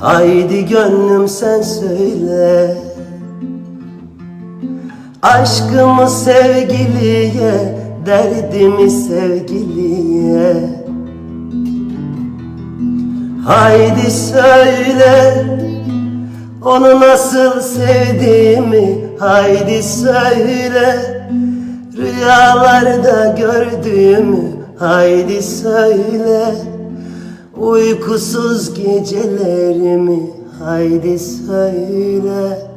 Haydi gönlüm sen söyle. Aşkımı sevgiliye Derdimi sevgiliye. Haydi söyle Onu nasıl sevdiğimi Haydi söyle. Rüyalarda gördüğümü Haydi söyle Uykusuz gecelerimi Haydi söyle